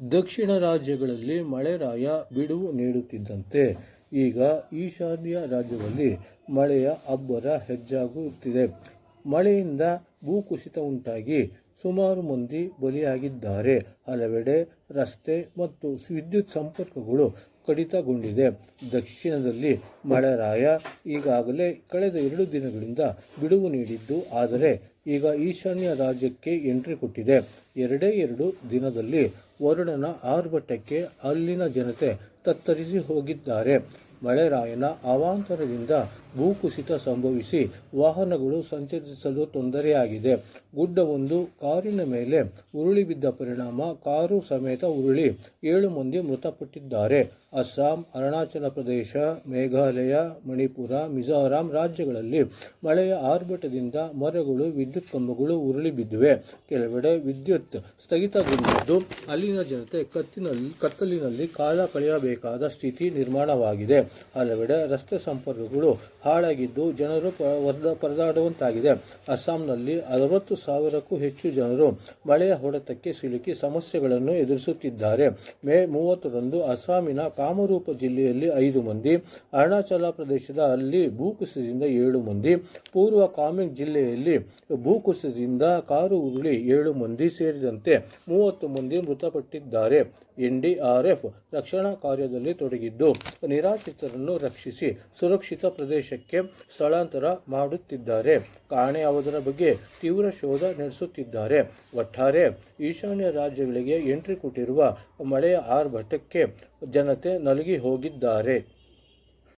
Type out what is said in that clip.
ದಕ್ಷಿಣ ರಾಜ್ಯಗಳಲ್ಲಿ ಮಳೆರಾಯ ಬಿಡುವು ನೀಡುತ್ತಿದ್ದಂತೆ ಈಗ ಈಶಾನ್ಯ ರಾಜ್ಯದಲ್ಲಿ ಮಳೆಯ ಅಬ್ಬರ ಹೆಚ್ಚಾಗುತ್ತಿದೆ. ಮಳೆಯಿಂದ ಭೂಕುಸಿತ ಉಂಟಾಗಿ ಸುಮಾರು ಮಂದಿ ಬಲಿಯಾಗಿದ್ದಾರೆ. ಹಲವೆಡೆ ರಸ್ತೆ ಮತ್ತು ವಿದ್ಯುತ್ ಸಂಪರ್ಕಗಳು ಕಡಿತಗೊಂಡಿದೆ. ದಕ್ಷಿಣದಲ್ಲಿ ಮಳೆರಾಯ ಈಗಾಗಲೇ ಕಳೆದ ಎರಡು ದಿನಗಳಿಂದ ಬಿಡುವು ನೀಡಿದ್ದು, ಆದರೆ ಈಗ ಈಶಾನ್ಯ ರಾಜ್ಯಕ್ಕೆ ಎಂಟ್ರಿ ಕೊಟ್ಟಿದೆ. ಎರಡೇ ಎರಡು ದಿನದಲ್ಲಿ ವರುಣನ ಆರ್ಭಟಕ್ಕೆ ಅಲ್ಲಿನ ಜನತೆ ತತ್ತರಿಸಿ ಹೋಗಿದ್ದಾರೆ. ಮಳೆರಾಯನ ಅವಾಂತರದಿಂದ ಭೂಕುಸಿತ ಸಂಭವಿಸಿ ವಾಹನಗಳು ಸಂಚರಿಸಲು ತೊಂದರೆಯಾಗಿದೆ. ಗುಡ್ಡವೊಂದು ಕಾರಿನ ಮೇಲೆ ಉರುಳಿ ಬಿದ್ದ ಪರಿಣಾಮ, ಕಾರು ಸಮೇತ ಉರುಳಿ ಏಳು ಮಂದಿ ಮೃತಪಟ್ಟಿದ್ದಾರೆ. ಅಸ್ಸಾಂ, ಅರುಣಾಚಲ ಪ್ರದೇಶ, ಮೇಘಾಲಯ, ಮಣಿಪುರ, ಮಿಜೋರಾಂ ರಾಜ್ಯಗಳಲ್ಲಿ ಮಳೆಯ ಆರ್ಭಟದಿಂದ ಮರಗಳು, ವಿದ್ಯುತ್ ಕಂಬಗಳು ಉರುಳಿ ಬಿದ್ದಿವೆ. ಕೆಲವೆಡೆ ವಿದ್ಯುತ್ ಸ್ಥಗಿತಗೊಂಡಿದ್ದು ಅಲ್ಲಿನ ಜನತೆ ಕತ್ತಿನಲ್ಲಿ, ಕತ್ತಲಿನಲ್ಲಿ ಕಾಲ ಕಳೆಯಬೇಕಾದ ಸ್ಥಿತಿ ನಿರ್ಮಾಣವಾಗಿದೆ. ಹಲವೆಡೆ ರಸ್ತೆ ಸಂಪರ್ಕಗಳು ಹಾಳಾಗಿದ್ದು ಜನರು ಪರದಾಡುವಂತಾಗಿದೆ. ಅಸ್ಸಾಂನಲ್ಲಿ ಅರವತ್ತು ಸಾವಿರಕ್ಕೂ ಹೆಚ್ಚು ಜನರು ಮಳೆಯ ಹೊಡೆತಕ್ಕೆ ಸಿಲುಕಿ ಸಮಸ್ಯೆಗಳನ್ನು ಎದುರಿಸುತ್ತಿದ್ದಾರೆ. ಮೇ ಮೂವತ್ತರಂದು ಅಸ್ಸಾಮಿನ ಕಾಮರೂಪ ಜಿಲ್ಲೆಯಲ್ಲಿ ಐದು ಮಂದಿ, ಅರುಣಾಚಲ ಪ್ರದೇಶದ ಅಲ್ಲಿ ಭೂಕುಸಿತದಿಂದ ಏಳು ಮಂದಿ, ಪೂರ್ವ ಕಾಮೆಂಗ್ ಜಿಲ್ಲೆಯಲ್ಲಿ ಭೂಕುಸಿತದಿಂದ ಕಾರು ಉರುಳಿ ಏಳು ಮಂದಿ ಸೇರಿದಂತೆ ಮೂವತ್ತು ಮಂದಿ ಮೃತಪಟ್ಟಿದ್ದಾರೆ. ಎನ್ಡಿಆರ್ಎಫ್ ರಕ್ಷಣಾ ಕಾರ್ಯದಲ್ಲಿ ತೊಡಗಿದ್ದು, ನಿರಾಶ್ರಿತರನ್ನು ರಕ್ಷಿಸಿ ಸುರಕ್ಷಿತ ಪ್ರದೇಶಕ್ಕೆ ಸ್ಥಳಾಂತರ ಮಾಡುತ್ತಿದ್ದಾರೆ. ಕಾಣೆಯಾವುದರ ಬಗ್ಗೆ ತೀವ್ರ ಶೋಧ ನಡೆಸುತ್ತಿದ್ದಾರೆ. ಒಟ್ಟಾರೆ, ಈಶಾನ್ಯ ರಾಜ್ಯಗಳಿಗೆ ಎಂಟ್ರಿ ಕೊಟ್ಟಿರುವ ಮಳೆಯ ಆರ್ಭಟಕ್ಕೆ ಜನತೆ ನಲುಗಿ ಹೋಗಿದ್ದಾರೆ.